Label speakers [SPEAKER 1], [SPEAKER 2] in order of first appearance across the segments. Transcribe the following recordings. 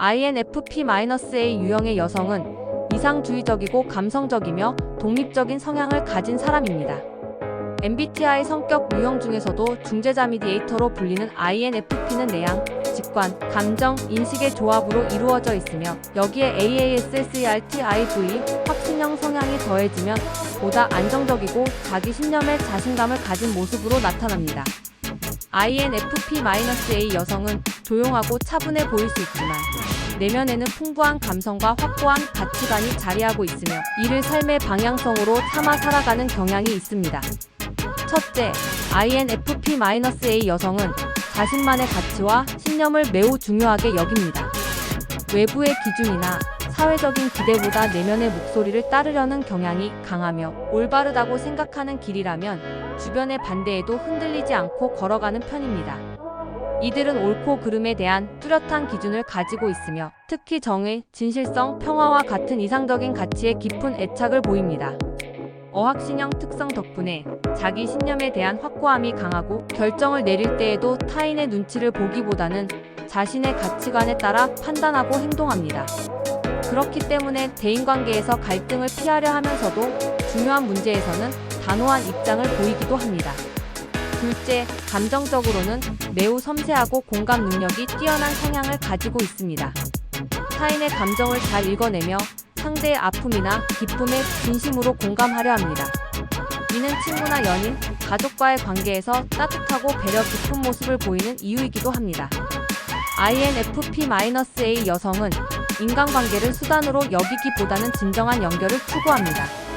[SPEAKER 1] INFP-A 유형의 여성은 이상주의적이고 감성적이며 독립적인 성향을 가진 사람입니다. MBTI 성격 유형 중에서도 중재자 미디에이터로 불리는 INFP는 내향, 직관, 감정, 인식의 조합으로 이루어져 있으며 여기에 AASSERTIV 확신형 성향이 더해지면 보다 안정적이고 자기 신념에 자신감을 가진 모습으로 나타납니다. INFP-A 여성은 조용하고 차분해 보일 수 있지만 내면에는 풍부한 감성과 확고한 가치관이 자리하고 있으며 이를 삶의 방향성으로 삼아 살아가는 경향이 있습니다. 첫째, INFP-A 여성은 자신만의 가치와 신념을 매우 중요하게 여깁니다. 외부의 기준이나 사회적인 기대보다 내면의 목소리를 따르려는 경향이 강하며 올바르다고 생각하는 길이라면 주변의 반대에도 흔들리지 않고 걸어가는 편입니다. 이들은 옳고 그름에 대한 뚜렷한 기준을 가지고 있으며 특히 정의, 진실성, 평화와 같은 이상적인 가치에 깊은 애착을 보입니다. 어학신형 특성 덕분에 자기 신념에 대한 확고함이 강하고 결정을 내릴 때에도 타인의 눈치를 보기보다는 자신의 가치관에 따라 판단하고 행동합니다. 그렇기 때문에 대인관계에서 갈등을 피하려 하면서도 중요한 문제에서는 단호한 입장을 보이기도 합니다. 둘째, 감정적으로는 매우 섬세하고 공감 능력이 뛰어난 성향을 가지고 있습니다. 타인의 감정을 잘 읽어내며 상대의 아픔이나 기쁨에 진심으로 공감하려 합니다. 이는 친구나 연인, 가족과의 관계에서 따뜻하고 배려 깊은 모습을 보이는 이유이기도 합니다. INFP-A 여성은 인간관계를 수단으로 여기기보다는 진정한 연결을 추구합니다.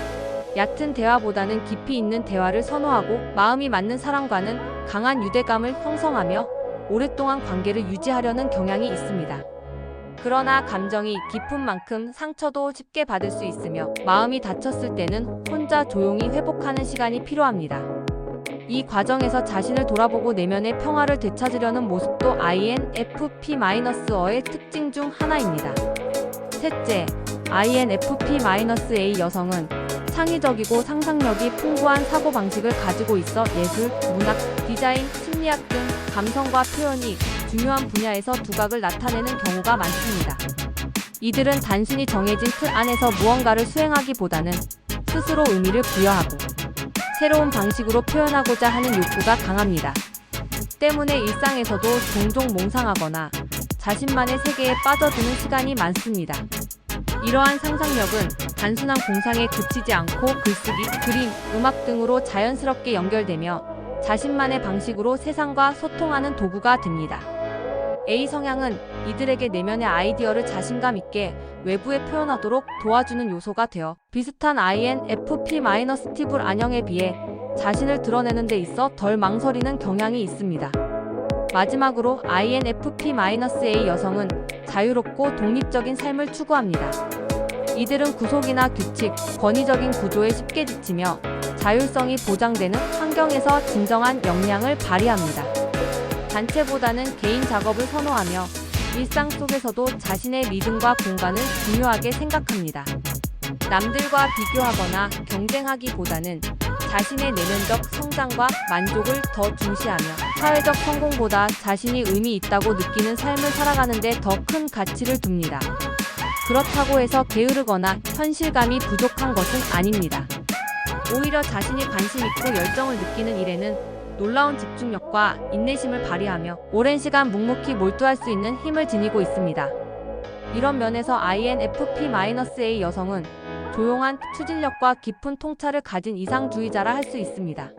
[SPEAKER 1] 얕은 대화보다는 깊이 있는 대화를 선호하고 마음이 맞는 사람과는 강한 유대감을 형성하며 오랫동안 관계를 유지하려는 경향이 있습니다. 그러나 감정이 깊은 만큼 상처도 쉽게 받을 수 있으며 마음이 다쳤을 때는 혼자 조용히 회복하는 시간이 필요합니다. 이 과정에서 자신을 돌아보고 내면의 평화를 되찾으려는 모습도 INFP-어의 특징 중 하나입니다. 셋째, INFP-A 여성은 창의적이고 상상력이 풍부한 사고방식을 가지고 있어 예술, 문학, 디자인, 심리학 등 감성과 표현이 중요한 분야에서 두각을 나타내는 경우가 많습니다. 이들은 단순히 정해진 틀 안에서 무언가를 수행하기보다는 스스로 의미를 부여하고 새로운 방식으로 표현하고자 하는 욕구가 강합니다. 때문에 일상에서도 종종 몽상하거나 자신만의 세계에 빠져드는 시간이 많습니다. 이러한 상상력은 단순한 공상에 그치지 않고 글쓰기, 그림, 음악 등으로 자연스럽게 연결되며 자신만의 방식으로 세상과 소통하는 도구가 됩니다. A 성향은 이들에게 내면의 아이디어를 자신감 있게 외부에 표현하도록 도와주는 요소가 되어 비슷한 INFP-T불 안형에 비해 자신을 드러내는 데 있어 덜 망설이는 경향이 있습니다. 마지막으로 INFP-A 여성은 자유롭고 독립적인 삶을 추구합니다. 이들은 구속이나 규칙, 권위적인 구조에 쉽게 지치며 자율성이 보장되는 환경에서 진정한 역량을 발휘합니다. 단체보다는 개인 작업을 선호하며 일상 속에서도 자신의 리듬과 공간을 중요하게 생각합니다. 남들과 비교하거나 경쟁하기보다는 자신의 내면적 성장과 만족을 더 중시하며 사회적 성공보다 자신이 의미 있다고 느끼는 삶을 살아가는데 더 큰 가치를 둡니다. 그렇다고 해서 게으르거나 현실감이 부족한 것은 아닙니다. 오히려 자신이 관심 있고 열정을 느끼는 일에는 놀라운 집중력과 인내심을 발휘하며 오랜 시간 묵묵히 몰두할 수 있는 힘을 지니고 있습니다. 이런 면에서 INFP-A 여성은 조용한 추진력과 깊은 통찰을 가진 이상주의자라 할 수 있습니다.